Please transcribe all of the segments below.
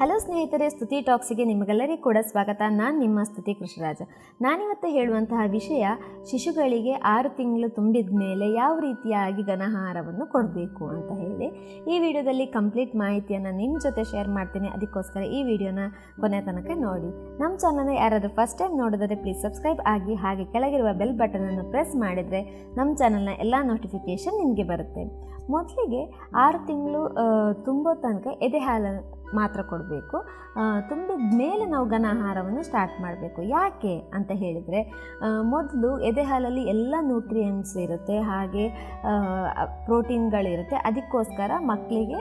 Hello ಸ್ನೇಹಿತರೆ, ಸ್ತುತಿ ಟಾಕ್ಸಿಗೆ ನಿಮಗೆಲ್ಲರಿಗೂ ಕೂಡ ಸ್ವಾಗತ. ನಾನು ನಿಮ್ಮ ಸ್ತುತಿ ಕೃಷ್ಣರಾಜ. ನಾನಿವತ್ತು ಹೇಳುವಂತಹ ವಿಷಯ, ಶಿಶುಗಳಿಗೆ ಆರು ತಿಂಗಳು ತುಂಬಿದ ಮೇಲೆ ಯಾವ ರೀತಿಯಾಗಿ ಘನಹಾರವನ್ನು ಕೊಡಬೇಕು ಅಂತ ಹೇಳಿ. ಈ ವಿಡಿಯೋದಲ್ಲಿ ಕಂಪ್ಲೀಟ್ ಮಾಹಿತಿಯನ್ನು ನಿಮ್ಮ ಜೊತೆ ಶೇರ್ ಮಾಡ್ತೀನಿ. ಅದಕ್ಕೋಸ್ಕರ ಈ ವಿಡಿಯೋನ ಕೊನೆ ತನಕ ನೋಡಿ. ನಮ್ಮ ಚಾನಲ್ನ ಯಾರಾದರೂ ಫಸ್ಟ್ ಟೈಮ್ ನೋಡಿದರೆ ಪ್ಲೀಸ್ ಸಬ್ಸ್ಕ್ರೈಬ್ ಆಗಿ ಹಾಗೆ ಕೆಳಗಿರುವ ಬೆಲ್ ಬಟನನ್ನು ಪ್ರೆಸ್ ಮಾಡಿದರೆ ನಮ್ಮ ಚಾನಲ್ನ ಎಲ್ಲ ನೋಟಿಫಿಕೇಷನ್ ನಿಮಗೆ ಬರುತ್ತೆ. ಮೊದಲಿಗೆ ಆರು ತಿಂಗಳು ತುಂಬೋ ತನಕ ಎದೆ ಹಾಲು ಮಾತ್ರ ಕೊಡಬೇಕು. ತುಂಬಿದ ಮೇಲೆ ನಾವು ಘನ ಆಹಾರವನ್ನು ಸ್ಟಾರ್ಟ್ ಮಾಡಬೇಕು. ಯಾಕೆ ಅಂತ ಹೇಳಿದರೆ ಮೊದಲು ಎದೆಹಾಲಲ್ಲಿ ಎಲ್ಲ ನ್ಯೂಟ್ರಿಯೆಂಟ್ಸ್ ಇರುತ್ತೆ, ಹಾಗೆ ಪ್ರೋಟೀನ್ಗಳಿರುತ್ತೆ ಅದಕ್ಕೋಸ್ಕರ ಮಕ್ಕಳಿಗೆ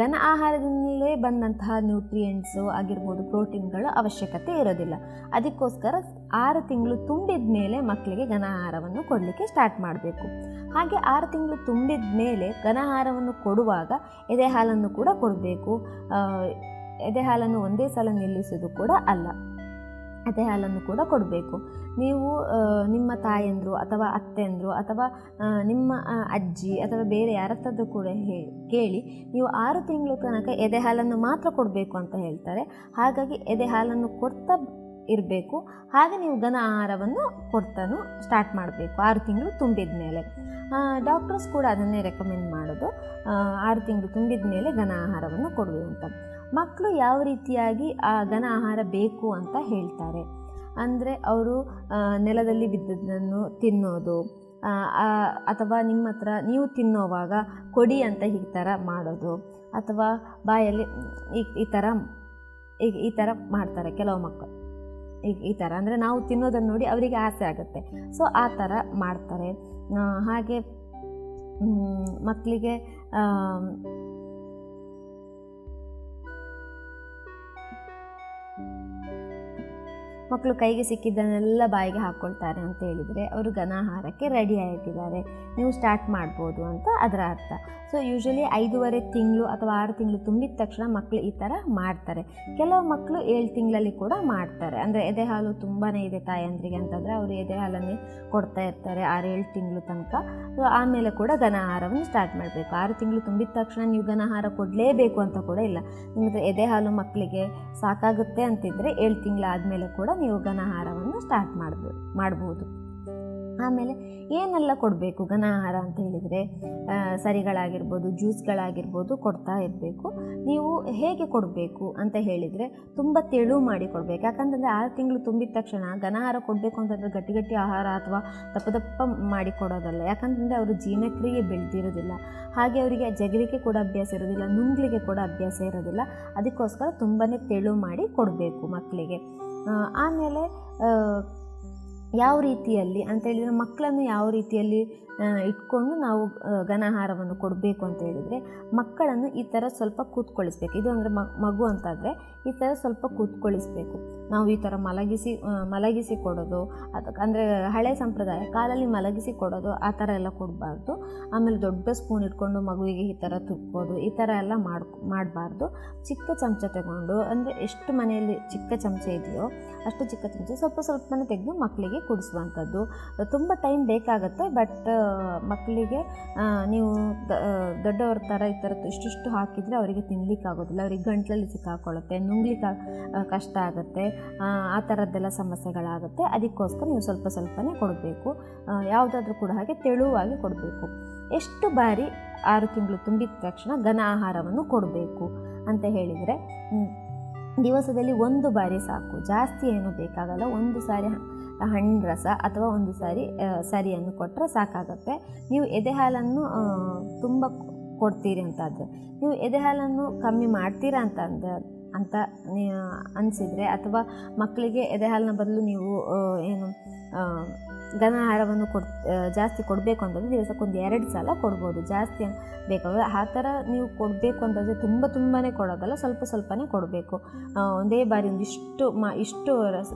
ಘನ ಆಹಾರದಿಂದಲೇ ಬಂದಂತಹ ನ್ಯೂಟ್ರಿಯೆಂಟ್ಸು ಆಗಿರ್ಬೋದು ಪ್ರೋಟೀನ್ಗಳು ಅವಶ್ಯಕತೆ ಇರೋದಿಲ್ಲ. ಅದಕ್ಕೋಸ್ಕರ ಆರು ತಿಂಗಳು ತುಂಬಿದ ಮೇಲೆ ಮಕ್ಕಳಿಗೆ ಘನ ಆಹಾರವನ್ನು ಕೊಡಲಿಕ್ಕೆ ಸ್ಟಾರ್ಟ್ ಮಾಡಬೇಕು. ಹಾಗೆ ಆರು ತಿಂಗಳು ತುಂಬಿದ ಮೇಲೆ ಘನ ಆಹಾರವನ್ನು ಕೊಡುವಾಗ ಎದೆ ಹಾಲನ್ನು ಕೂಡ ಕೊಡಬೇಕು. ಎದೆ ಹಾಲನ್ನು ಒಂದೇ ಸಲ ನಿಲ್ಲಿಸೋದು ಕೂಡ ಅಲ್ಲ. ಎದೆ ಹಾಲನ್ನು ಕೂಡ ಕೊಡಬೇಕು. ನೀವು ನಿಮ್ಮ ತಾಯಂದರು ಅಥವಾ ಅತ್ತೆಂದರು ಅಥವಾ ನಿಮ್ಮ ಅಜ್ಜಿ ಅಥವಾ ಬೇರೆ ಯಾರತ್ತದ್ದು ಕೂಡ ಕೇಳಿ ನೀವು ಆರು ತಿಂಗಳು ತನಕ ಎದೆ ಹಾಲನ್ನು ಮಾತ್ರ ಕೊಡಬೇಕು ಅಂತ ಹೇಳ್ತಾರೆ. ಹಾಗಾಗಿ ಎದೆ ಹಾಲನ್ನು ಕೊಡ್ತಾ ಇರಬೇಕು. ಹಾಗೆ ನೀವು ಘನ ಆಹಾರವನ್ನು ಕೊಡ್ತಾನು ಸ್ಟಾರ್ಟ್ ಮಾಡಬೇಕು ಆರು ತಿಂಗಳು ತುಂಬಿದ ಮೇಲೆ ಡಾಕ್ಟರ್ಸ್ ಕೂಡ ಅದನ್ನೇ ರೆಕಮೆಂಡ್ ಮಾಡೋದು. ಆರು ತಿಂಗಳು ತುಂಬಿದ ಮೇಲೆ ಘನ ಆಹಾರವನ್ನು ಅಂತ. ಮಕ್ಕಳು ಯಾವ ರೀತಿಯಾಗಿ ಆ ಘನ ಆಹಾರ ಬೇಕು ಅಂತ ಹೇಳ್ತಾರೆ. ಅಂದರೆ ಅವರು ನೆಲದಲ್ಲಿ ಬಿದ್ದದ್ದನ್ನು ತಿನ್ನೋದು ಅಥವಾ ನಿಮ್ಮ ಹತ್ರ ನೀವು ತಿನ್ನೋವಾಗ ಕೊಡಿ ಅಂತ ಈ ಥರ ಮಾಡೋದು, ಅಥವಾ ಬಾಯಲ್ಲಿ ಈ ಈ ಥರ ಈಗ ಈ ಥರ ಮಾಡ್ತಾರೆ ಕೆಲವು ಮಕ್ಕಳು ಈಗ ಈ ಥರ ಅಂದರೆ ನಾವು ತಿನ್ನೋದನ್ನು ನೋಡಿ ಅವರಿಗೆ ಆಸೆ ಆಗುತ್ತೆ. ಸೊ ಆ ಥರ ಮಾಡ್ತಾರೆ. ಹಾಗೆ ಮಕ್ಕಳಿಗೆ ಮಕ್ಕಳು ಕೈಗೆ ಸಿಕ್ಕಿದ್ದನ್ನೆಲ್ಲ ಬಾಯಿಗೆ ಹಾಕ್ಕೊಳ್ತಾರೆ ಅಂತ ಹೇಳಿದರೆ ಅವರು ಘನಾಹಾರಕ್ಕೆ ರೆಡಿ ಆಗಿದ್ದಾರೆ. ನೀವು ಸ್ಟಾರ್ಟ್ ಮಾಡ್ಬೋದು ಅಂತ ಅದರ ಅರ್ಥ. ಸೊ ಯೂಶ್ವಲಿ ಐದೂವರೆ ತಿಂಗಳು ಅಥವಾ ಆರು ತಿಂಗಳು ತುಂಬಿದ ತಕ್ಷಣ ಮಕ್ಕಳು ಈ ಥರ ಮಾಡ್ತಾರೆ. ಕೆಲವು ಮಕ್ಕಳು ಏಳು ತಿಂಗಳಲ್ಲಿ ಕೂಡ ಮಾಡ್ತಾರೆ. ಅಂದರೆ ಎದೆ ಹಾಲು ತುಂಬಾ ಇದೆ ತಾಯಂದ್ರಿಗೆ ಅಂತಂದರೆ ಅವರು ಎದೆ ಹಾಲನ್ನೇ ಕೊಡ್ತಾ ಇರ್ತಾರೆ ಆರು ಏಳು ತಿಂಗಳು ತನಕ. ಸೊ ಆಮೇಲೆ ಕೂಡ ಘನ ಆಹಾರವನ್ನು ಸ್ಟಾರ್ಟ್ ಮಾಡಬೇಕು. ಆರು ತಿಂಗಳು ತುಂಬಿದ ತಕ್ಷಣ ನೀವು ಘನ ಆಹಾರ ಕೊಡಲೇಬೇಕು ಅಂತ ಕೂಡ ಇಲ್ಲ. ನಿಮ್ಮದು ಎದೆ ಹಾಲು ಮಕ್ಕಳಿಗೆ ಸಾಕಾಗುತ್ತೆ ಅಂತಿದ್ದರೆ ಏಳು ತಿಂಗಳಾದಮೇಲೆ ಕೂಡ ನೀವು ಘನಾಹಾರವನ್ನು ಸ್ಟಾರ್ಟ್ ಮಾಡ್ಬೋದು ಮಾಡ್ಬೋದು. ಆಮೇಲೆ ಏನೆಲ್ಲ ಕೊಡಬೇಕು ಘನ ಆಹಾರ ಅಂತ ಹೇಳಿದರೆ ಸರಿಗಳಾಗಿರ್ಬೋದು ಜ್ಯೂಸ್ಗಳಾಗಿರ್ಬೋದು ಕೊಡ್ತಾ ಇರಬೇಕು. ನೀವು ಹೇಗೆ ಕೊಡಬೇಕು ಅಂತ ಹೇಳಿದರೆ ತುಂಬ ತೆಳು ಮಾಡಿ ಕೊಡಬೇಕು. ಯಾಕಂತಂದರೆ ಆರು ತಿಂಗಳು ತುಂಬಿದ ತಕ್ಷಣ ಘನ ಆಹಾರ ಕೊಡಬೇಕು ಅಂತಂದರೆ ಗಟ್ಟಿ ಗಟ್ಟಿ ಆಹಾರ ಅಥವಾ ದಪ್ಪ ದಪ್ಪ ಮಾಡಿ ಕೊಡೋದಲ್ಲ. ಯಾಕಂತಂದರೆ ಅವರು ಜೀರ್ಣಕ್ರಿಯೆ ಬೆಳೆದಿರೋದಿಲ್ಲ. ಹಾಗೆ ಅವರಿಗೆ ಜಗಲಿಕೆ ಕೂಡ ಅಭ್ಯಾಸ ಇರೋದಿಲ್ಲ ನುಂಗ್ಲಿಕ್ಕೆ ಕೂಡ ಅಭ್ಯಾಸ ಇರೋದಿಲ್ಲ. ಅದಕ್ಕೋಸ್ಕರ ತುಂಬಾ ತೆಳು ಮಾಡಿ ಕೊಡಬೇಕು ಮಕ್ಕಳಿಗೆ. ಆಮೇಲೆ ಯಾವ ರೀತಿಯಲ್ಲಿ ಅಂತ ಹೇಳಿದರೆ ಮಕ್ಕಳನ್ನು ಯಾವ ರೀತಿಯಲ್ಲಿ ಇಟ್ಕೊಂಡು ನಾವು ಘನಾಹಾರವನ್ನು ಕೊಡಬೇಕು ಅಂತ ಹೇಳಿದರೆ ಮಕ್ಕಳನ್ನು ಈ ಥರ ಸ್ವಲ್ಪ ಕೂತ್ಕೊಳಿಸ್ಬೇಕು. ಇದು ಅಂದರೆ ಮಗು ಅಂತಾದರೆ ಈ ಥರ ಸ್ವಲ್ಪ ಕೂತ್ಕೊಳಿಸ್ಬೇಕು. ನಾವು ಈ ಥರ ಮಲಗಿಸಿ ಮಲಗಿಸಿ ಕೊಡೋದು ಅದಕ್ಕೆ ಅಂದರೆ ಹಳೆ ಸಂಪ್ರದಾಯ, ಕಾಲಲ್ಲಿ ಮಲಗಿಸಿ ಕೊಡೋದು, ಆ ಥರ ಎಲ್ಲ ಕೊಡಬಾರ್ದು. ಆಮೇಲೆ ದೊಡ್ಡ ಸ್ಪೂನ್ ಇಟ್ಕೊಂಡು ಮಗುವಿಗೆ ಈ ಥರ ತುಪ್ಪೋದು ಈ ಥರ ಎಲ್ಲ ಮಾಡಿ ಮಾಡಬಾರ್ದು. ಚಿಕ್ಕ ಚಮಚ ತಗೊಂಡು, ಅಂದರೆ ಎಷ್ಟು ಮನೆಯಲ್ಲಿ ಚಿಕ್ಕ ಚಮಚ ಇದೆಯೋ ಅಷ್ಟು ಚಿಕ್ಕ ಚಮಚ ಸ್ವಲ್ಪ ಸ್ವಲ್ಪನೇ ತೆಗೆದು ಮಕ್ಕಳಿಗೆ ಕುಡಿಸುವಂಥದ್ದು. ತುಂಬ ಟೈಮ್ ಬೇಕಾಗುತ್ತೆ, ಬಟ್ ಮಕ್ಕಳಿಗೆ ನೀವು ದೊಡ್ಡವ್ರ ಥರ ಈ ಥರದ್ದು ಇಷ್ಟಿಷ್ಟು ಹಾಕಿದರೆ ಅವರಿಗೆ ತಿನ್ನಲಿಕ್ಕೆ ಆಗೋದಿಲ್ಲ ಅವರಿಗೆ ಗಂಟಲಲ್ಲಿ ಸಿಕ್ಕಾಕೊಳ್ಳುತ್ತೆ, ನುಂಗ್ಲಿಕ್ಕೆ ಕಷ್ಟ ಆಗುತ್ತೆ, ಆ ಥರದ್ದೆಲ್ಲ ಸಮಸ್ಯೆಗಳಾಗುತ್ತೆ. ಅದಕ್ಕೋಸ್ಕರ ನೀವು ಸ್ವಲ್ಪ ಸ್ವಲ್ಪನೇ ಕೊಡಬೇಕು. ಯಾವುದಾದ್ರೂ ಕೂಡ ಹಾಗೆ ತೆಳುವಾಗಿ ಕೊಡಬೇಕು. ಎಷ್ಟು ಬಾರಿ ಆರು ತಿಂಗಳು ತುಂಬಿದ ತಕ್ಷಣ ಘನ ಆಹಾರವನ್ನು ಕೊಡಬೇಕು ಅಂತ ಹೇಳಿದರೆ ದಿವಸದಲ್ಲಿ ಒಂದು ಬಾರಿ ಸಾಕು. ಜಾಸ್ತಿ ಏನು ಬೇಕಾಗಲ್ಲ. ಒಂದು ಸಾರಿ ಹಣ್ಣು ರಸ ಅಥವಾ ಒಂದು ಸಾರಿ ಸರಿಯನ್ನು ಕೊಟ್ಟರೆ ಸಾಕಾಗುತ್ತೆ. ನೀವು ಎದೆ ಹಾಲನ್ನು ತುಂಬ ಕೊಡ್ತೀರಿ ಅಂತಾದರೆ, ನೀವು ಎದೆ ಹಾಲನ್ನು ಕಮ್ಮಿ ಮಾಡ್ತೀರಾ ಅಂತ ಅಂತ ಅನಿಸಿದರೆ ಅಥವಾ ಮಕ್ಕಳಿಗೆ ಎದೆ ಹಾಲಿನ ಬದಲು ನೀವು ಏನು ಘನ ಆಹಾರವನ್ನು ಕೊಡ್ ಜಾಸ್ತಿ ಕೊಡಬೇಕು ಅಂತಂದರೆ ದಿವಸಕ್ಕೊಂದು ಎರಡು ಸಲ ಕೊಡ್ಬೋದು. ಜಾಸ್ತಿ ಬೇಕಾಗ ಆ ಥರ ನೀವು ಕೊಡಬೇಕು ಅಂತಂದರೆ ತುಂಬ ತುಂಬಾ ಕೊಡೋದಲ್ಲ, ಸ್ವಲ್ಪ ಸ್ವಲ್ಪನೇ ಕೊಡಬೇಕು. ಒಂದೇ ಬಾರಿ ಒಂದಿಷ್ಟು ಮ, ಇಷ್ಟು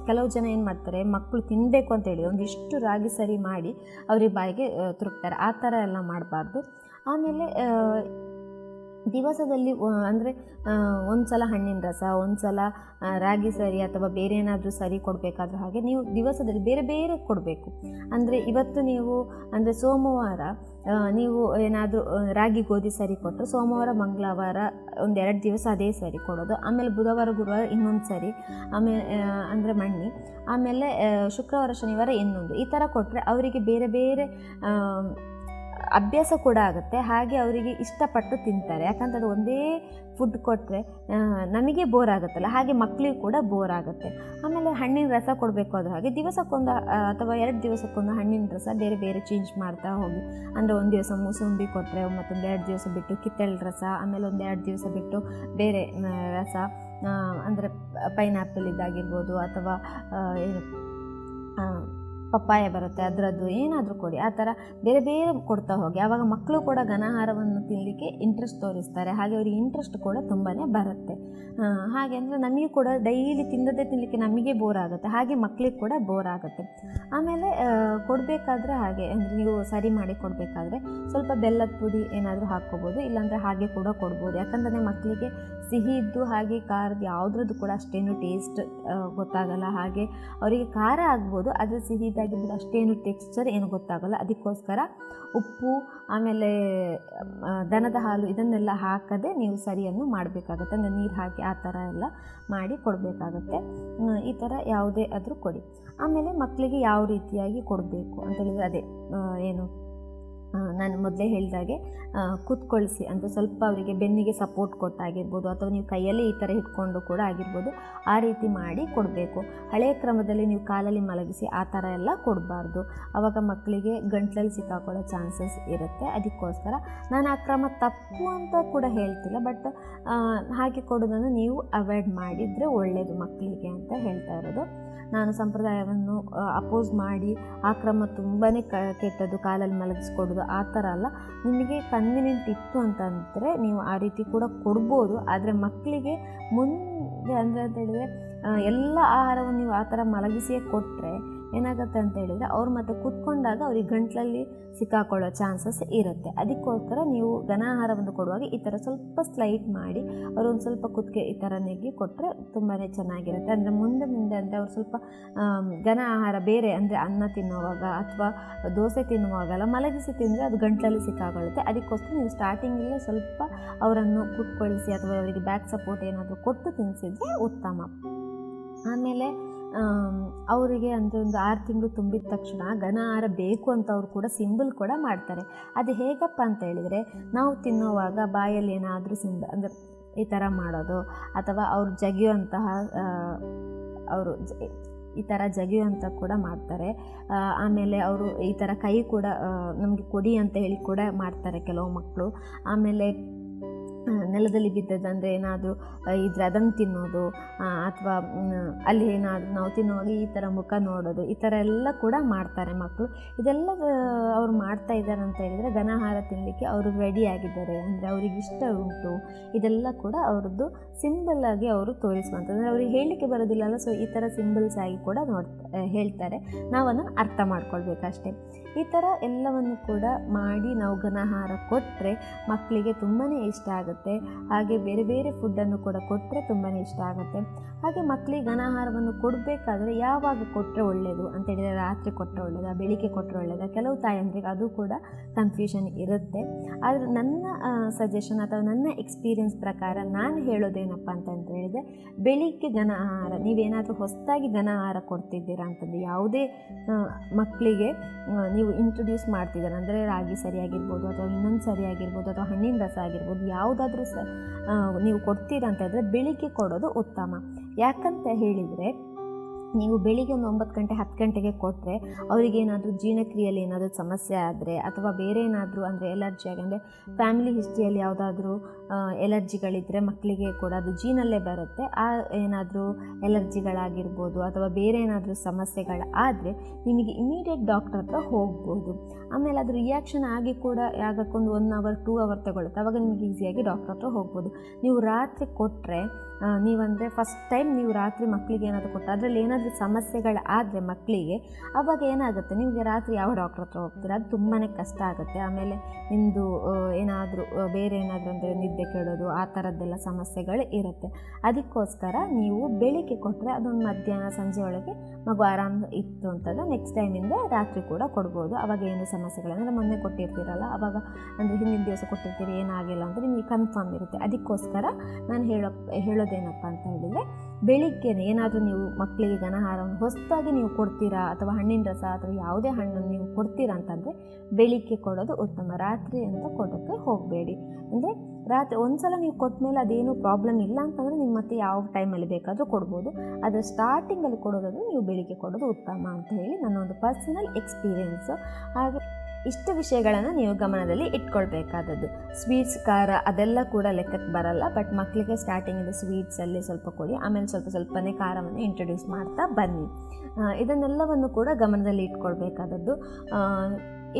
ಕೆಲವು ಜನ ಏನು ಮಾಡ್ತಾರೆ ಮಕ್ಕಳು ತಿನ್ನಬೇಕು ಅಂತೇಳಿ ಒಂದಿಷ್ಟು ರಾಗಿ ಸರಿ ಮಾಡಿ ಅವ್ರಿಗೆ ಬಾಯಿಗೆ ತುರುಕ್ತಾರೆ. ಆ ಥರ ಎಲ್ಲ ಮಾಡಬಾರ್ದು. ಆಮೇಲೆ ದಿವಸದಲ್ಲಿ ಅಂದರೆ ಒಂದು ಸಲ ಹಣ್ಣಿನ ರಸ ಒಂದು ಸಲ ರಾಗಿ ಸರಿ ಅಥವಾ ಬೇರೆ ಏನಾದರೂ ಸರಿ ಕೊಡಬೇಕಾದ್ರೆ ಹಾಗೆ ನೀವು ದಿವಸದಲ್ಲಿ ಬೇರೆ ಬೇರೆ ಕೊಡಬೇಕು. ಅಂದರೆ ಇವತ್ತು ನೀವು, ಅಂದರೆ ಸೋಮವಾರ ನೀವು ಏನಾದರೂ ರಾಗಿ ಗೋಧಿ ಸರಿ ಕೊಟ್ಟರೆ ಸೋಮವಾರ, ಮಂಗಳವಾರ ಒಂದೆರಡು ದಿವಸ ಅದೇ ಸರಿ ಕೊಡೋದು. ಆಮೇಲೆ ಬುಧವಾರ, ಗುರುವಾರ ಇನ್ನೊಂದು ಸರಿ, ಆಮೇಲೆ ಅಂದರೆ ಮಣ್ಣಿ, ಆಮೇಲೆ ಶುಕ್ರವಾರ, ಶನಿವಾರ ಇನ್ನೊಂದು. ಈ ಥರ ಕೊಟ್ಟರೆ ಅವರಿಗೆ ಬೇರೆ ಬೇರೆ ಅಭ್ಯಾಸ ಕೂಡ ಆಗುತ್ತೆ. ಹಾಗೆ ಅವರಿಗೆ ಇಷ್ಟಪಟ್ಟು ತಿಂತಾರೆ. ಯಾಕಂತ ಅದು ಒಂದೇ ಫುಡ್ ಕೊಟ್ಟರೆ ನಮಗೆ ಬೋರ್ ಆಗುತ್ತಲ್ಲ. ಹಾಗೆ ಮಕ್ಕಳಿಗೂ ಕೂಡ ಬೋರ್ ಆಗುತ್ತೆ. ಆಮೇಲೆ ಹಣ್ಣಿನ ರಸ ಕೊಡಬೇಕು ಅದು ಹಾಗೆ ದಿವಸಕ್ಕೊಂದು ಅಥವಾ ಎರಡು ದಿವಸಕ್ಕೊಂದು ಹಣ್ಣಿನ ರಸ ಬೇರೆ ಬೇರೆ ಚೇಂಜ್ ಮಾಡ್ತಾ ಹೋಗಿ. ಅಂದರೆ ಒಂದು ದಿವಸ ಮೂಸಂಬಿ ಕೊಟ್ಟರೆ ಮತ್ತೊಂದು ಎರಡು ದಿವಸ ಬಿಟ್ಟು ಕಿತ್ತಳೆ ರಸ, ಆಮೇಲೆ ಒಂದು ಎರಡು ದಿವಸ ಬಿಟ್ಟು ಬೇರೆ ರಸ ಅಂದರೆ ಪೈನಾಪಲ್ ಇದಾಗಿರ್ಬೋದು ಅಥವಾ ಏನು ಪಪ್ಪಾಯ ಬರುತ್ತೆ, ಅದರದ್ದು ಏನಾದರೂ ಕೊಡಿ. ಆ ಥರ ಬೇರೆ ಬೇರೆ ಕೊಡ್ತಾ ಹೋಗಿ. ಆವಾಗ ಮಕ್ಕಳು ಕೂಡ ಘನಾಹಾರವನ್ನು ತಿನ್ನಲಿಕ್ಕೆ ಇಂಟ್ರೆಸ್ಟ್ ತೋರಿಸ್ತಾರೆ. ಹಾಗೆ ಅವ್ರಿಗೆ ಇಂಟ್ರೆಸ್ಟ್ ಕೂಡ ತುಂಬಾ ಬರುತ್ತೆ. ಹಾಗೆ ಅಂದರೆ ನಮಗೆ ಕೂಡ ಡೈಲಿ ತಿನ್ನದೇ ತಿನ್ನಲಿಕ್ಕೆ ನಮಗೆ ಬೋರ್ ಆಗುತ್ತೆ. ಹಾಗೆ ಮಕ್ಕಳಿಗೆ ಕೂಡ ಬೋರ್ ಆಗುತ್ತೆ. ಆಮೇಲೆ ಕೊಡಬೇಕಾದ್ರೆ ಹಾಗೆ ನೀವು ಸರಿ ಮಾಡಿ ಕೊಡಬೇಕಾದ್ರೆ ಸ್ವಲ್ಪ ಬೆಲ್ಲದ ಪುಡಿ ಏನಾದರೂ ಹಾಕ್ಕೋಬೋದು. ಇಲ್ಲಾಂದರೆ ಹಾಗೆ ಕೂಡ ಕೊಡ್ಬೋದು. ಯಾಕಂದರೆ ಮಕ್ಕಳಿಗೆ ಸಿಹಿ ಇದ್ದು ಹಾಗೆ ಖಾರದ ಯಾವುದ್ರದ್ದು ಕೂಡ ಅಷ್ಟೇನು ಟೇಸ್ಟ್ ಗೊತ್ತಾಗಲ್ಲ. ಹಾಗೆ ಅವರಿಗೆ ಖಾರ ಆಗ್ಬೋದು, ಆದರೆ ಸಿಹಿ ಇದಾಗಿರ್ಬೋದು ಅಷ್ಟೇನು ಟೆಕ್ಸ್ಚರ್ ಏನು ಗೊತ್ತಾಗಲ್ಲ. ಅದಕ್ಕೋಸ್ಕರ ಉಪ್ಪು, ಆಮೇಲೆ ದನದ ಹಾಲು ಇದನ್ನೆಲ್ಲ ಹಾಕದೆ ನೀವು ಸರಿಯನ್ನು ಮಾಡಬೇಕಾಗತ್ತೆ. ಅಂದರೆ ನೀರು ಹಾಕಿ ಆ ಥರ ಎಲ್ಲ ಮಾಡಿ ಕೊಡಬೇಕಾಗತ್ತೆ. ಈ ಥರ ಯಾವುದೇ ಆದರೂ ಕೊಡಿ. ಆಮೇಲೆ ಮಕ್ಕಳಿಗೆ ಯಾವ ರೀತಿಯಾಗಿ ಕೊಡಬೇಕು ಅಂತ ಹೇಳಿದರೆ ಅದೇ ಏನು? ನಾನು ಮೊದಲೇ ಹೇಳಿದಾಗೆ ಕುತ್ಕೊಳಿಸಿ ಅಂದರೆ ಸ್ವಲ್ಪ ಅವರಿಗೆ ಬೆನ್ನಿಗೆ ಸಪೋರ್ಟ್ ಕೊಟ್ಟಾಗಿರ್ಬೋದು ಅಥವಾ ನೀವು ಕೈಯಲ್ಲಿ ಈ ಥರ ಇಟ್ಕೊಂಡು ಕೂಡ ಆಗಿರ್ಬೋದು, ಆ ರೀತಿ ಮಾಡಿ ಕೊಡಬೇಕು. ಹಳೆಯ ಕ್ರಮದಲ್ಲಿ ನೀವು ಕಾಲಲ್ಲಿ ಮಲಗಿಸಿ ಆ ಥರ ಎಲ್ಲ ಕೊಡಬಾರ್ದು. ಆವಾಗ ಮಕ್ಕಳಿಗೆ ಗಂಟ್ಲಲ್ಲಿ ಸಿಕ್ಕಾಕೊಳ್ಳೋ ಚಾನ್ಸಸ್ ಇರುತ್ತೆ. ಅದಕ್ಕೋಸ್ಕರ ನಾನು ಆ ಕ್ರಮ ತಪ್ಪು ಅಂತ ಕೂಡ ಹೇಳ್ತಿಲ್ಲ ಬಟ್ ಹಾಗೆ ಕೊಡೋದನ್ನು ನೀವು ಅವಾಯ್ಡ್ ಮಾಡಿದರೆ ಒಳ್ಳೆಯದು ಮಕ್ಕಳಿಗೆ ಅಂತ ಹೇಳ್ತಾ ಇರೋದು. ನಾನು ಸಂಪ್ರದಾಯವನ್ನು ಅಪೋಸ್ ಮಾಡಿ ಆ ಕ್ರಮ ತುಂಬಾ ಕೆಟ್ಟದ್ದು ಕಾಲಲ್ಲಿ ಮಲಗಿಸ್ಕೊಡೋದು ಆ ಥರ ಅಲ್ಲ. ನಿಮಗೆ ಕನ್ವಿನಿಯೆಂಟ್ ಇತ್ತು ಅಂತಂದರೆ ನೀವು ಆ ರೀತಿ ಕೂಡ ಕೊಡ್ಬೋದು. ಆದರೆ ಮಕ್ಕಳಿಗೆ ಮುಂದೆ ಅಂದರೆ ಅಂತ ಹೇಳಿದರೆ ಎಲ್ಲ ಆಹಾರವನ್ನು ನೀವು ಆ ಥರ ಮಲಗಿಸಿಯೇ ಕೊಟ್ಟರೆ ಏನಾಗುತ್ತೆ ಅಂತ ಹೇಳಿದರೆ ಅವ್ರು ಮತ್ತೆ ಕುತ್ಕೊಂಡಾಗ ಅವ್ರಿಗೆ ಗಂಟ್ಲಲ್ಲಿ ಸಿಕ್ಕಾಕೊಳ್ಳೋ ಚಾನ್ಸಸ್ ಇರುತ್ತೆ. ಅದಕ್ಕೋಸ್ಕರ ನೀವು ಘನ ಆಹಾರವನ್ನು ಕೊಡುವಾಗ ಈ ಥರ ಸ್ವಲ್ಪ ಸ್ಲೈಟ್ ಮಾಡಿ ಅವರು ಒಂದು ಸ್ವಲ್ಪ ಕುತ್ತಿಗೆ ಈ ಥರ ನೆಗ್ಗಿ ಕೊಟ್ಟರೆ ತುಂಬಾ ಚೆನ್ನಾಗಿರುತ್ತೆ. ಅಂದರೆ ಮುಂದೆ ಮುಂದೆ ಅಂದರೆ ಅವ್ರು ಸ್ವಲ್ಪ ಘನ ಆಹಾರ ಬೇರೆ ಅಂದರೆ ಅನ್ನ ತಿನ್ನುವಾಗ ಅಥವಾ ದೋಸೆ ತಿನ್ನುವಾಗಲ್ಲ ಮಲಗಿಸಿ ತಿಂದರೆ ಅದು ಗಂಟ್ಲಲ್ಲಿ ಸಿಕ್ಕಾಕೊಳ್ಳುತ್ತೆ. ಅದಕ್ಕೋಸ್ಕರ ನೀವು ಸ್ಟಾರ್ಟಿಂಗಲ್ಲೇ ಸ್ವಲ್ಪ ಅವರನ್ನು ಕುತ್ಕೊಳಿಸಿ ಅಥವಾ ಅವರಿಗೆ ಬ್ಯಾಕ್ ಸಪೋರ್ಟ್ ಏನಾದರೂ ಕೊಟ್ಟು ತಿನ್ನಿಸಿದ್ರೆ ಉತ್ತಮ. ಆಮೇಲೆ ಆಮ್, ಅವರಿಗೆ ಅಂದರೆ ಒಂದು ಆರು ತಿಂಗಳು ತುಂಬಿದ ತಕ್ಷಣ ಘನ ಆಹಾರ ಬೇಕು ಅಂತ ಅವರು ಕೂಡ ಸಿಂಬಲ್ ಕೂಡ ಮಾಡ್ತಾರೆ. ಅದು ಹೇಗಪ್ಪ ಅಂತ ಹೇಳಿದರೆ, ನಾವು ತಿನ್ನುವಾಗ ಬಾಯಲ್ಲಿ ಏನಾದರೂ ಸಿಂಬ, ಅಂದರೆ ಈ ಥರ ಮಾಡೋದು, ಅಥವಾ ಅವ್ರು ಜಗಿಯುವಂತಹ ಅವರು ಈ ಥರ ಜಗಿಯುವಂಥ ಕೂಡ ಮಾಡ್ತಾರೆ. ಆಮೇಲೆ ಅವರು ಈ ಥರ ಕೈ ಕೂಡ ನಮಗೆ ಕೊಡಿ ಅಂತ ಹೇಳಿ ಕೂಡ ಮಾಡ್ತಾರೆ ಕೆಲವು ಮಕ್ಕಳು. ಆಮೇಲೆ ನೆಲದಲ್ಲಿ ಬಿದ್ದದ್ದು ಅಂದರೆ ಏನಾದರೂ ಇದ್ರೆ ಅದನ್ನು ತಿನ್ನೋದು ಅಥವಾ ಅಲ್ಲಿ ಏನಾದರೂ ನಾವು ತಿನ್ನುವಾಗ ಈ ಥರ ಮುಖ ನೋಡೋದು, ಈ ಥರ ಎಲ್ಲ ಕೂಡ ಮಾಡ್ತಾರೆ ಮಕ್ಕಳು. ಇದೆಲ್ಲ ಅವ್ರು ಮಾಡ್ತಾ ಇದ್ದಾರೆ ಅಂತ ಹೇಳಿದರೆ ಘನಾಹಾರ ತಿನ್ನಲಿಕ್ಕೆ ಅವರು ರೆಡಿ ಆಗಿದ್ದಾರೆ. ಅಂದರೆ ಅವ್ರಿಗೆ ಇಷ್ಟ ಉಂಟು. ಇದೆಲ್ಲ ಕೂಡ ಅವ್ರದ್ದು ಸಿಂಬಲ್ ಆಗಿ ಅವರು ತೋರಿಸುವಂಥದ್ದು. ಅಂದರೆ ಅವ್ರಿಗೆ ಹೇಳಲಿಕ್ಕೆ ಬರೋದಿಲ್ಲಲ್ಲ ಸೊ ಈ ಥರ ಸಿಂಬಲ್ಸ್ ಆಗಿ ಕೂಡ ನೋಡ್ತಾ ಹೇಳ್ತಾರೆ. ನಾವು ಅದನ್ನು ಅರ್ಥ ಮಾಡ್ಕೊಳ್ಬೇಕಷ್ಟೇ. ಈ ಥರ ಎಲ್ಲವನ್ನು ಕೂಡ ಮಾಡಿ ನಾವು ಘನಾಹಾರ ಕೊಟ್ಟರೆ ಮಕ್ಕಳಿಗೆ ತುಂಬಾ ಇಷ್ಟ ಆಗುತ್ತೆ. ಹಾಗೆ ಬೇರೆ ಬೇರೆ ಫುಡ್ಡನ್ನು ಕೂಡ ಕೊಟ್ಟರೆ ತುಂಬಾ ಇಷ್ಟ ಆಗುತ್ತೆ. ಹಾಗೆ ಮಕ್ಕಳಿಗೆ ಘನಾಹಾರವನ್ನು ಕೊಡಬೇಕಾದ್ರೆ ಯಾವಾಗ ಕೊಟ್ಟರೆ ಒಳ್ಳೆಯದು ಅಂತ ಹೇಳಿದರೆ ರಾತ್ರಿ ಕೊಟ್ಟರೆ ಒಳ್ಳೆಯದಾ ಬೆಳಿಗ್ಗೆ ಕೊಟ್ಟರೆ ಒಳ್ಳೆಯದಾ ಕೆಲವು ತಾಯಂದ್ರಿಗೆ ಅದು ಕೂಡ ಕನ್ಫ್ಯೂಷನ್ ಇರುತ್ತೆ. ಆದರೆ ನನ್ನ ಸಜೆಷನ್ ಅಥವಾ ನನ್ನ ಎಕ್ಸ್ಪೀರಿಯನ್ಸ್ ಪ್ರಕಾರ ನಾನು ಹೇಳೋದೇನಪ್ಪ ಅಂತಂತ ಹೇಳಿದರೆ ಬೆಳಿಗ್ಗೆ ಘನ ಆಹಾರ ನೀವೇನಾದರೂ ಹೊಸದಾಗಿ ಘನ ಆಹಾರ ಕೊಡ್ತಿದ್ದೀರಾ ಅಂತಂದರೆ ಯಾವುದೇ ಮಕ್ಕಳಿಗೆ ನೀವು ಇಂಟ್ರೊಡ್ಯೂಸ್ ಮಾಡ್ತಿದ್ದಾರೆ. ಅಂದರೆ ರಾಗಿ ಸರಿಯಾಗಿರ್ಬೋದು, ಅಥವಾ ಇನ್ನೊಂದು ಸರಿಯಾಗಿರ್ಬೋದು, ಅಥವಾ ಹಣ್ಣಿನ ರಸ ಆಗಿರ್ಬೋದು, ಯಾವುದಾದ್ರೂ ಸ ನೀವು ಕೊಡ್ತೀರಂತಂದರೆ ಅಂತ ಹೇಳಿದ್ರೆ ಬೆಳಿಗ್ಗೆ ಕೊಡೋದು ಉತ್ತಮ. ಯಾಕಂತ ಹೇಳಿದರೆ ನೀವು ಬೆಳಿಗ್ಗೆ ಒಂದು ಒಂಬತ್ತು ಗಂಟೆ, ಹತ್ತು ಗಂಟೆಗೆ ಕೊಟ್ಟರೆ ಅವರಿಗೇನಾದರೂ ಜೀರ್ಣಕ್ರಿಯೆಯಲ್ಲಿ ಏನಾದರೂ ಸಮಸ್ಯೆ ಆದರೆ ಅಥವಾ ಬೇರೆ ಏನಾದರೂ ಅಂದರೆ ಎಲರ್ಜಿ ಆಗಂದರೆ ಫ್ಯಾಮಿಲಿ ಹಿಸ್ಟ್ರಿಯಲ್ಲಿ ಯಾವುದಾದ್ರೂ ಎಲರ್ಜಿಗಳಿದ್ದರೆ ಮಕ್ಕಳಿಗೆ ಕೂಡ ಅದು ಜೀನಲ್ಲೇ ಬರುತ್ತೆ. ಆ ಏನಾದರೂ ಎಲರ್ಜಿಗಳಾಗಿರ್ಬೋದು ಅಥವಾ ಬೇರೆ ಏನಾದರೂ ಸಮಸ್ಯೆಗಳು ಆದರೆ ನಿಮಗೆ ಇಮಿಡಿಯೇಟ್ ಡಾಕ್ಟರ್ ಹತ್ರ ಹೋಗ್ಬೋದು. ಆಮೇಲೆ ಅದು ರಿಯಾಕ್ಷನ್ ಆಗಿ ಕೂಡ ಆಗಕ್ಕೊಂದು ಒನ್ ಅವರ್ ಟೂ ಅವರ್ ತಗೊಳ್ಳುತ್ತೆ ಆವಾಗ ನಿಮಗೆ ಈಸಿಯಾಗಿ ಡಾಕ್ಟರ್ ಹತ್ರ ಹೋಗ್ಬೋದು. ನೀವು ರಾತ್ರಿ ಕೊಟ್ಟರೆ ನೀವಂದರೆ ಫಸ್ಟ್ ಟೈಮ್ ನೀವು ರಾತ್ರಿ ಮಕ್ಕಳಿಗೆ ಏನಾದರೂ ಕೊಟ್ಟರೆ ಅದರಲ್ಲಿ ಏನಾದರೂ ಏನಾದರೂ ಸಮಸ್ಯೆಗಳು ಆದರೆ ಮಕ್ಕಳಿಗೆ ಅವಾಗ ಏನಾಗುತ್ತೆ? ನಿಮಗೆ ರಾತ್ರಿ ಯಾವ ಡಾಕ್ಟ್ರ್ ಹತ್ರ ಹೋಗ್ತೀರ? ಅದು ತುಂಬಾ ಕಷ್ಟ ಆಗುತ್ತೆ. ಆಮೇಲೆ ನಿಮ್ಮದು ಏನಾದರೂ ಬೇರೆ ಏನಾದರೂ ಅಂದರೆ ನಿದ್ದೆ ಕೆಡೋದು, ಆ ಥರದ್ದೆಲ್ಲ ಸಮಸ್ಯೆಗಳು ಇರುತ್ತೆ. ಅದಕ್ಕೋಸ್ಕರ ನೀವು ಬೆಳಿಗ್ಗೆ ಕೊಟ್ಟರೆ ಅದೊಂದು ಮಧ್ಯಾಹ್ನ, ಸಂಜೆ ಒಳಗೆ ಮಗು ಆರಾಮ ಇತ್ತು ಅಂತಂದರೆ ನೆಕ್ಸ್ಟ್ ಟೈಮಿಂದ ರಾತ್ರಿ ಕೂಡ ಕೊಡ್ಬೋದು. ಅವಾಗ ಏನು ಸಮಸ್ಯೆಗಳಂದರೆ ಮೊನ್ನೆ ಕೊಟ್ಟಿರ್ತೀರಲ್ಲ, ಅವಾಗ ಅಂದರೆ ಹಿಂದಿನ ದಿವಸ ಕೊಟ್ಟಿರ್ತೀರಿ, ಏನಾಗಿಲ್ಲ ಅಂದರೆ ನಿಮಗೆ ಕನ್ಫರ್ಮ್ ಇರುತ್ತೆ. ಅದಕ್ಕೋಸ್ಕರ ನಾನು ಹೇಳೋ, ಹೇಳೋದೇನಪ್ಪ ಅಂತ ಹೇಳಿದರೆ ಬೆಳಿಗ್ಗೆನೇ ಏನಾದರೂ ನೀವು ಮಕ್ಕಳಿಗೆ ಘನಹಾರವನ್ನು ಹೊಸದಾಗಿ ನೀವು ಕೊಡ್ತೀರಾ? ಅಥವಾ ಹಣ್ಣಿನ ರಸ ಅಥವಾ ಯಾವುದೇ ಹಣ್ಣನ್ನು ನೀವು ಕೊಡ್ತೀರಾ ಅಂತಂದರೆ ಬೆಳಿಗ್ಗೆ ಕೊಡೋದು ಉತ್ತಮ. ರಾತ್ರಿ ಅಂತ ಕೊಡೋಕ್ಕೆ ಹೋಗಬೇಡಿ. ಅಂದರೆ ರಾತ್ರಿ ಒಂದು ಸಲ ನೀವು ಕೊಟ್ಟ ಮೇಲೆ ಅದೇನು ಪ್ರಾಬ್ಲಮ್ ಇಲ್ಲ ಅಂತಂದರೆ ನಿಮ್ಮ ಮತ್ತೆ ಯಾವ ಟೈಮಲ್ಲಿ ಬೇಕಾದರೂ ಕೊಡ್ಬೋದು. ಆದರೆ ಸ್ಟಾರ್ಟಿಂಗಲ್ಲಿ ಕೊಡೋದಾದರೆ ನೀವು ಬೆಳಿಗ್ಗೆ ಕೊಡೋದು ಉತ್ತಮ ಅಂತ ಹೇಳಿ ನನ್ನ ಒಂದು ಪರ್ಸನಲ್ ಎಕ್ಸ್ಪೀರಿಯೆನ್ಸು ಹಾಗೆ ಇಷ್ಟು ವಿಷಯಗಳನ್ನು ನೀವು ಗಮನದಲ್ಲಿ ಇಟ್ಕೊಳ್ಬೇಕಾದದ್ದು. ಸ್ವೀಟ್ಸ್ ಖಾರ ಅದೆಲ್ಲ ಕೂಡ ಲೆಕ್ಕಕ್ಕೆ ಬರಲ್ಲ ಬಟ್ ಮಕ್ಕಳಿಗೆ ಸ್ಟಾರ್ಟಿಂಗಿಂದ ಸ್ವೀಟ್ಸಲ್ಲಿ ಸ್ವಲ್ಪ ಕೊಡಿ, ಆಮೇಲೆ ಸ್ವಲ್ಪ ಸ್ವಲ್ಪನೇ ಖಾರವನ್ನು ಇಂಟ್ರೊಡ್ಯೂಸ್ ಮಾಡ್ತಾ ಬನ್ನಿ. ಇದನ್ನೆಲ್ಲವನ್ನು ಕೂಡ ಗಮನದಲ್ಲಿ ಇಟ್ಕೊಳ್ಬೇಕಾದದ್ದು.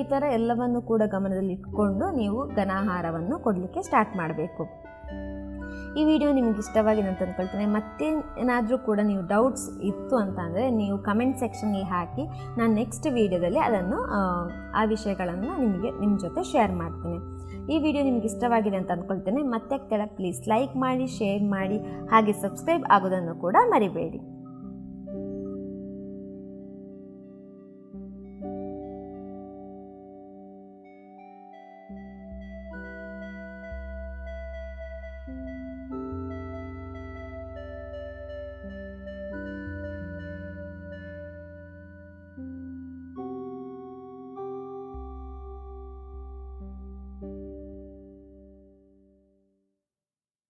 ಈ ಥರ ಎಲ್ಲವನ್ನು ಕೂಡ ಗಮನದಲ್ಲಿ ಇಟ್ಕೊಂಡು ನೀವು ಘನಾಹಾರವನ್ನು ಕೊಡಲಿಕ್ಕೆ ಸ್ಟಾರ್ಟ್ ಮಾಡಬೇಕು. ಈ ವಿಡಿಯೋ ನಿಮಗೆ ಇಷ್ಟವಾಗಿದೆ ಅಂತ ಅಂದ್ಕೊಳ್ತೇನೆ ಮತ್ತೆ ಏನಾದರೂ ಕೂಡ ನೀವು ಡೌಟ್ಸ್ ಇತ್ತು ಅಂತ ಅಂದರೆ ನೀವು ಕಮೆಂಟ್ ಸೆಕ್ಷನ್ಗೆ ಹಾಕಿ ನಾನು ನೆಕ್ಸ್ಟ್ ವಿಡಿಯೋದಲ್ಲಿ ಅದನ್ನು ಆ, ವಿಷಯಗಳನ್ನು ನಿಮಗೆ ನಿಮ್ಮ ಜೊತೆ ಶೇರ್ ಮಾಡ್ತೇನೆ. ಈ ವಿಡಿಯೋ ನಿಮಗೆ ಇಷ್ಟವಾಗಿದೆ ಅಂತ ಅಂದ್ಕೊಳ್ತೇನೆ ಮತ್ತೆ ಕೆಳಗೆ ಪ್ಲೀಸ್ ಲೈಕ್ ಮಾಡಿ ಶೇರ್ ಮಾಡಿ ಹಾಗೆ ಸಬ್ಸ್ಕ್ರೈಬ್ ಆಗೋದನ್ನು ಕೂಡ ಮರಿಬೇಡಿ.